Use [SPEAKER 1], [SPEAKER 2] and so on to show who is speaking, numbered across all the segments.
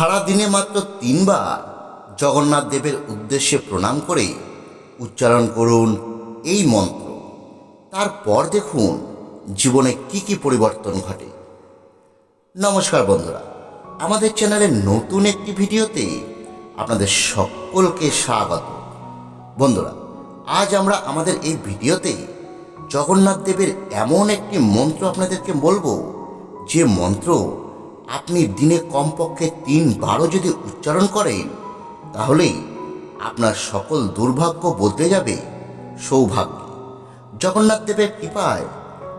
[SPEAKER 1] সারা দিনে মাত্র তিনবার জগন্নাথ দেবের উদ্দেশ্যে প্রণাম করে উচ্চারণ করুন এই মন্ত্র। তারপর দেখুন জীবনে কি কি পরিবর্তন ঘটে। নমস্কার বন্ধুরা, আমাদের চ্যানেলের নতুন একটি ভিডিওতে আপনাদের সকলকে স্বাগত। বন্ধুরা, আজ আমরা আমাদের এই ভিডিওতে জগন্নাথ দেবের এমন একটি মন্ত্র আপনাদেরকে বলব, যে মন্ত্র আপনি দিনে কমপক্ষে তিনবারও যদি উচ্চারণ করেন, তাহলেই আপনার সকল দুর্ভাগ্য বদলে যাবে, সৌভাগ্য। জগন্নাথ দেবের কৃপায়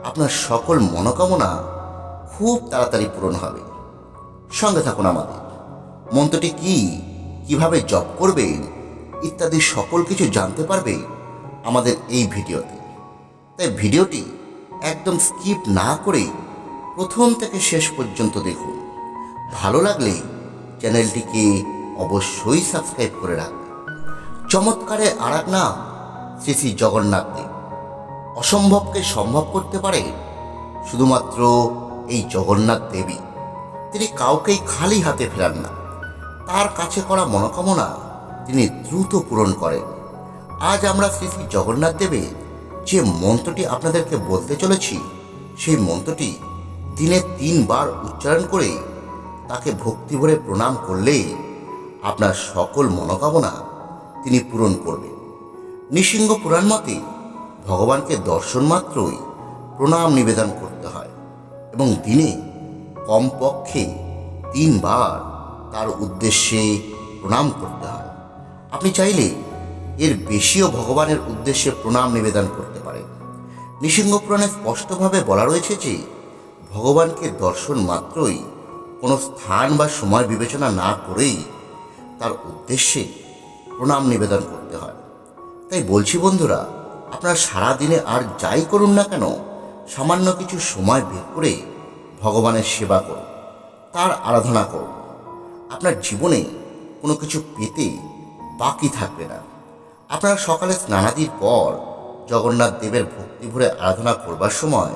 [SPEAKER 1] আপনার সকল মনোকামনা খুব তাড়াতাড়ি পূরণ হবে। সঙ্গে থাকুন আমাদের। মন্ত্রটি কি, কীভাবে জপ করবেন, ইত্যাদি সকল কিছু জানতে পারবে আমাদের এই ভিডিওতে। তাই ভিডিওটি একদম স্কিপ না করে প্রথম থেকে শেষ পর্যন্ত দেখুন। ভালো লাগলে চ্যানেলটিকে অবশ্যই সাবস্ক্রাইব করে রাখবেন চমৎকারে আর এক নাম শ্রী শ্রী জগন্নাথ দেব অসম্ভবকে সম্ভব করতে পারে শুধুমাত্র এই জগন্নাথ দেবী। তিনি কাউকেই খালি হাতে ফেরান না। তার কাছে করা মনোকামনা তিনি দ্রুত পূরণ করেন। আজ আমরা শ্রী শ্রী জগন্নাথ দেবের যে মন্ত্রটি আপনাদেরকে বলতে চলেছি, সেই মন্ত্রটি দিনে তিনবার উচ্চারণ করে তাকে ভক্তি ভরে প্রণাম করলেই আপনার সকল মনোকামনা তিনি পূরণ করবেন। নৃসিংহ পুরাণ মতে ভগবানকে দর্শন মাত্রই প্রণাম নিবেদন করতে হয় এবং দিনে কমপক্ষে তিনবার তার উদ্দেশ্যে প্রণাম করতে হয়। আপনি চাইলে এর বেশিও ভগবানের উদ্দেশ্যে প্রণাম নিবেদন করতে পারেন। নৃসিংহ পুরাণে স্পষ্টভাবে বলা রয়েছে যে ভগবানকে দর্শন মাত্রই কোনো স্থান বা সময় বিবেচনা না করেই তার উদ্দেশ্যে প্রণাম নিবেদন করতে হয়। তাই বলছি বন্ধুরা, আপনারা সারা দিনে আর যাই করুন না কেন, সামান্য কিছু সময় বের করে ভগবানের সেবা করুন, তার আরাধনা করুন। আপনার জীবনে কোনো কিছু পেতে বাকি থাকবে না। আপনারা সকালে স্নানাদির পর জগন্নাথ দেবের ভক্তি ভরে আরাধনা করবার সময়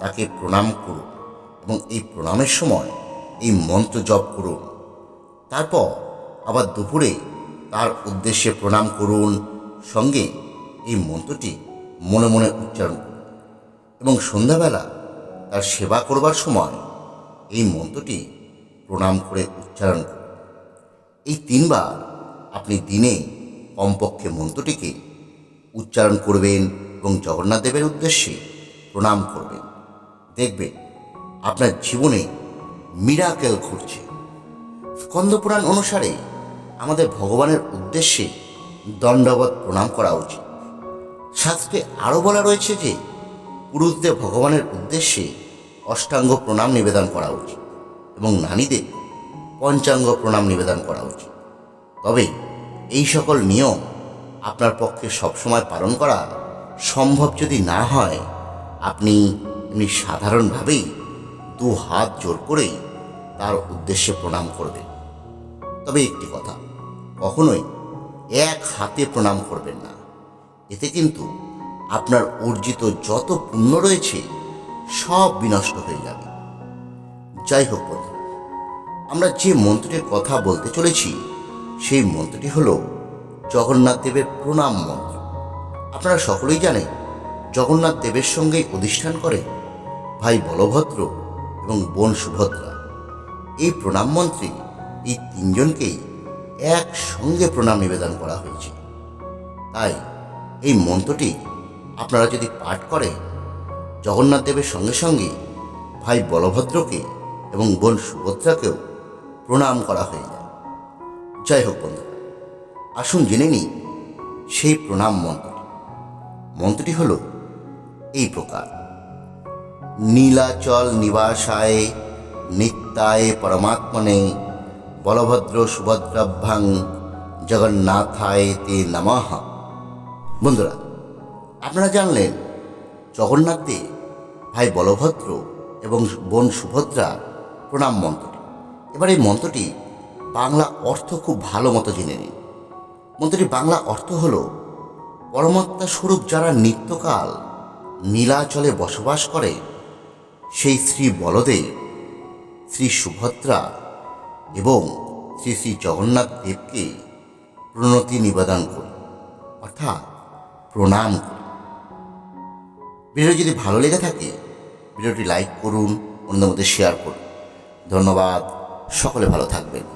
[SPEAKER 1] তাকে প্রণাম করুন এবং এই প্রণামের সময় এই মন্ত্র জপ করুন। তারপর আবার দুপুরে তার উদ্দেশ্যে প্রণাম করুন। সঙ্গে এই মন্ত্রটি মনে মনে উচ্চারণ করুন। এবং সন্ধ্যাবেলা তার সেবা করবার সময় এই মন্ত্রটি প্রণাম করে উচ্চারণ করুন। এই তিনবার আপনি দিনে কমপক্ষে মন্ত্রটিকে উচ্চারণ করবেন এবং জগন্নাথ দেবের উদ্দেশ্যে প্রণাম করবেন। দেখবেন আপনার জীবনে মিরাকেল ঘটছে। স্কন্দপুরাণ অনুসারে আমাদের ভগবানের উদ্দেশ্যে দণ্ডবত প্রণাম করা উচিত। শাস্ত্রে আরও বলা রয়েছে যে, পুরুষদের ভগবানের উদ্দেশ্যে অষ্টাঙ্গ প্রণাম নিবেদন করা উচিত এবং নারীদের পঞ্চাঙ্গ প্রণাম নিবেদন করা উচিত। তবে এই সকল নিয়ম আপনার পক্ষে সবসময় পালন করা সম্ভব যদি না হয়, আপনি এমনি সাধারণভাবেই দু হাত জোর করেই তার উদ্দেশ্যে প্রণাম করবেন তবে একটি কথা, কখনোই এক হাতে প্রণাম করবেন না। এতে কিন্তু আপনার অর্জিত যত পুণ্য রয়েছে সব বিনষ্ট হয়ে যাবে। যাই হোক আমরা যে মন্ত্রটির কথা বলতে চলেছি, সেই মন্ত্রটি হল জগন্নাথ দেবের প্রণাম মন্ত্র। আপনারা সকলেই জানেন, জগন্নাথ দেবের সঙ্গেই অধিষ্ঠান করে ভাই বলভদ্র এবং বোন সুভদ্রা। এই প্রণাম মন্ত্রে এই তিনজনকেই একসঙ্গে প্রণাম নিবেদন করা হয়েছে। তাই এই মন্ত্রটি আপনারা যদি পাঠ করেন, জগন্নাথ দেবের সঙ্গে সঙ্গে ভাই বলভদ্রকে এবং বোন সুভদ্রাকেও প্রণাম করা হয়ে যায়। যাই হোক বন্ধুরা, আসুন জেনে নিই সেই প্রণাম মন্ত্রটি। মন্ত্রটি হল এই প্রকার। নীলাচল নিবাসায় নিত্যায় পরমাত্মনে বলভদ্র সুভদ্রাভ্যাং জগন্নাথায় তে নমঃ। বন্ধুরা, আপনারা জানলেন জগন্নাথ ভাই বলভদ্র এবং বোন সুভদ্রা প্রণাম মন্ত্রটি এবার এই মন্ত্রটি বাংলা অর্থ খুব ভালো মতো জেনে নিন। মন্ত্রটির বাংলা অর্থ হল, পরমাত্মা স্বরূপ যারা নিত্যকাল নীলাচলে বসবাস করে সেই শ্রী বলদেব শ্রী সুভদ্রা এবং শ্রী শ্রী জগন্নাথ দেবকে প্রণতি নিবেদন করি অর্থাৎ প্রণাম করি ভিডিও যদি ভালো লেগে থাকে, ভিডিওটি লাইক করুন, অন্যদের মধ্যে শেয়ার করুন। ধন্যবাদ, সকলে ভালো থাকবেন।